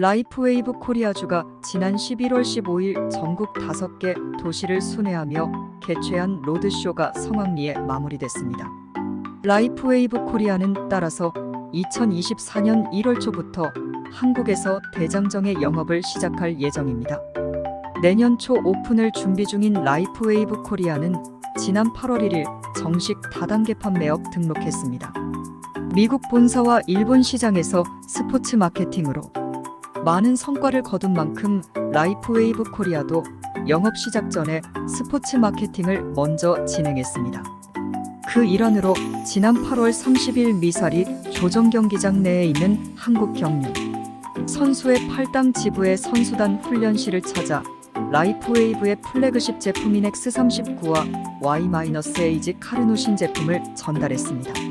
라이프웨이브 코리아주가 지난 11월 15일 전국 5개 도시를 순회하며 개최한 로드쇼가 성황리에 마무리됐습니다. 라이프웨이브 코리아는 따라서 2024년 1월 초부터 한국에서 대장정의 영업을 시작할 예정입니다. 내년 초 오픈을 준비 중인 라이프웨이브 코리아는 지난 8월 1일 정식 다단계 판매업 등록했습니다. 미국 본사와 일본 시장에서 스포츠 마케팅으로 많은 성과를 거둔 만큼 라이프웨이브 코리아도 영업 시작 전에 스포츠 마케팅을 먼저 진행했습니다. 그 일환으로 지난 8월 30일 미사리 조정 경기장 내에 있는 한국 경유 선수의 팔당 지부의 선수단 훈련실을 찾아 라이프웨이브의 플래그십 제품인 X39와 Y-에이지 카르노 신 제품을 전달했습니다.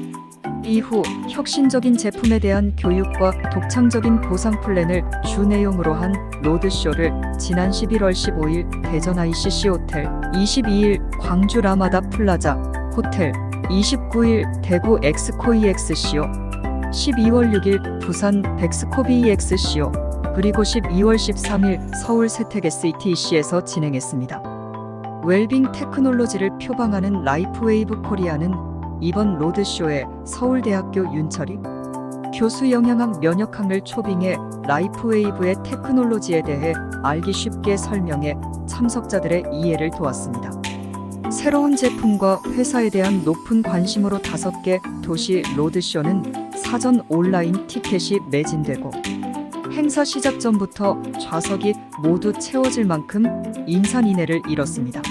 이후 혁신적인 제품에 대한 교육과 독창적인 보상 플랜을 주 내용으로 한 로드쇼를 지난 11월 15일 대전 ICC 호텔, 22일 광주 라마다 플라자 호텔, 29일 대구 엑스코이 엑스시오, 12월 6일 부산 백스코비 엑스시오, 그리고 12월 13일 서울 세택 SETC에서 진행했습니다. 웰빙 테크놀로지를 표방하는 라이프웨이브 코리아는 이번 로드쇼에 서울대학교 윤철이 교수 영양학 면역학을 초빙해 라이프웨이브의 테크놀로지에 대해 알기 쉽게 설명해 참석자들의 이해를 도왔습니다. 새로운 제품과 회사에 대한 높은 관심으로 다섯 개 도시 로드쇼는 사전 온라인 티켓이 매진되고 행사 시작 전부터 좌석이 모두 채워질 만큼 인산인해를 이뤘습니다.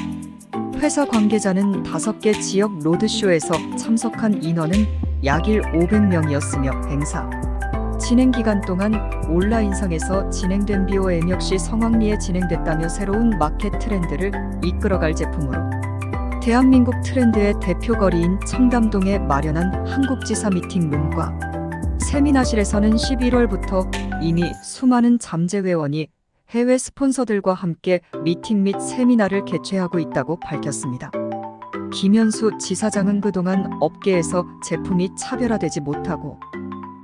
회사 관계자는 다섯 개 지역 로드쇼에서 참석한 인원은 약일 500명이었으며 행사 진행 기간 동안 온라인상에서 진행된 BOM 역시 성황리에 진행됐다며 새로운 마켓 트렌드를 이끌어갈 제품으로 대한민국 트렌드의 대표거리인 청담동에 마련한 한국지사 미팅룸과 세미나실에서는 11월부터 이미 수많은 잠재회원이 해외 스폰서들과 함께 미팅 및 세미나를 개최하고 있다고 밝혔습니다. 김현수 지사장은 그동안 업계에서 제품이 차별화되지 못하고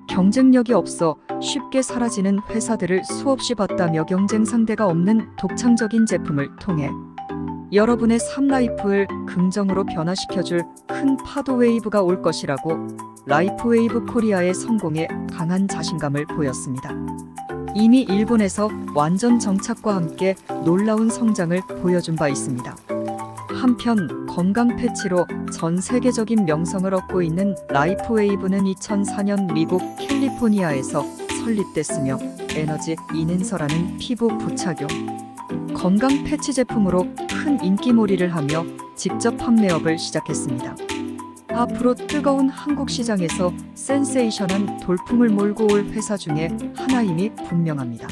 경쟁력이 없어 쉽게 사라지는 회사들을 수없이 봤다며 경쟁 상대가 없는 독창적인 제품을 통해 여러분의 삶라이프를 긍정으로 변화시켜줄 큰 파도 웨이브가 올 것이라고 라이프 웨이브 코리아의 성공에 강한 자신감을 보였습니다. 이미 일본에서 완전 정착과 함께 놀라운 성장을 보여준 바 있습니다. 한편 건강 패치로 전 세계적인 명성을 얻고 있는 라이프웨이브는 2004년 미국 캘리포니아에서 설립됐으며 에너지 인앤서라는 피부 부착용 건강 패치 제품으로 큰 인기몰이를 하며 직접 판매업을 시작했습니다. 앞으로 뜨거운 한국 시장에서 센세이션한 돌풍을 몰고 올 회사 중에 하나임이 분명합니다.